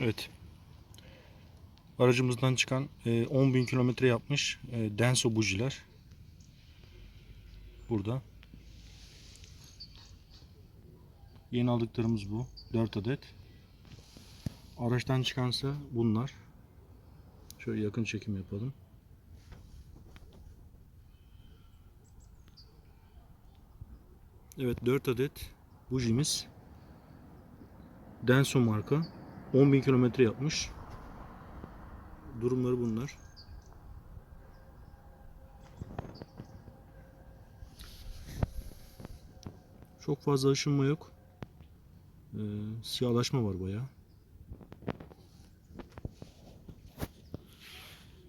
Evet. Aracımızdan çıkan e, 10.000 kilometre yapmış e, Denso bujiler. Burada. Yeni aldıklarımız bu. 4 adet. Araçtan çıkansa bunlar. Şöyle yakın çekim yapalım. Evet 4 adet bujimiz. Denso marka. 10.000 kilometre yapmış. Durumları bunlar. Çok fazla aşınma yok. Ee, siyahlaşma var bayağı.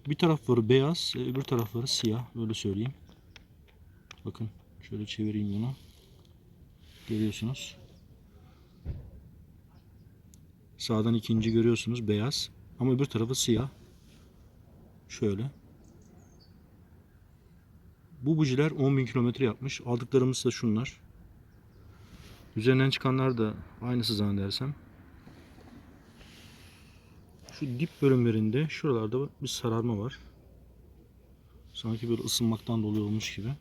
Bir tarafları beyaz, e, öbür tarafları siyah. Öyle söyleyeyim. Bakın şöyle çevireyim bunu. Görüyorsunuz. Sağdan ikinci görüyorsunuz beyaz. Ama öbür tarafı siyah. Şöyle. Bu bujiler 10.000 kilometre yapmış. Aldıklarımız da şunlar. Üzerinden çıkanlar da aynısı zannedersem. Şu dip bölümlerinde şuralarda bir sararma var. Sanki böyle ısınmaktan dolayı olmuş gibi.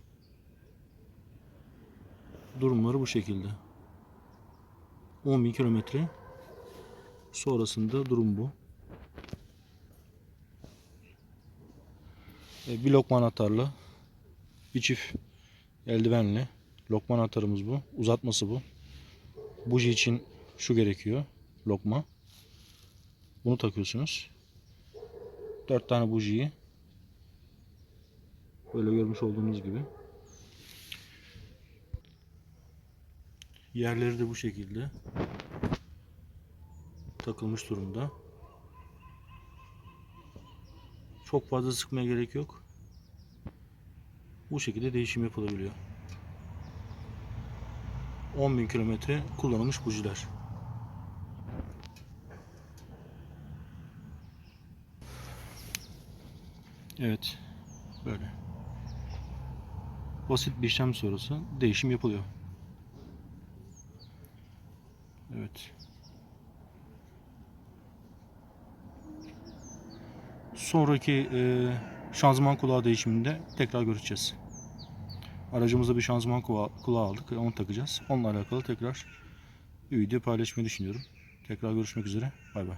Durumları bu şekilde. 10.000 kilometre. Sonrasında durum bu. E, bir lokma anahtarla bir çift eldivenle lokma anahtarımız bu. Uzatması bu. Buji için şu gerekiyor. Lokma. Bunu takıyorsunuz. 4 tane bujiyi böyle görmüş olduğunuz gibi yerleri de bu şekilde takılmış durumda. Çok fazla sıkmaya gerek yok. Bu şekilde değişim yapılabiliyor. 10.000 kilometre kullanılmış bujiler. Evet. Böyle. Basit bir işlem sonrası değişim yapılıyor. Evet. Sonraki e, şanzıman kulağı değişiminde tekrar görüşeceğiz. Aracımızda bir şanzıman kulağı, kulağı aldık. Onu takacağız. Onunla alakalı tekrar bir video paylaşmayı düşünüyorum. Tekrar görüşmek üzere. Bay bay.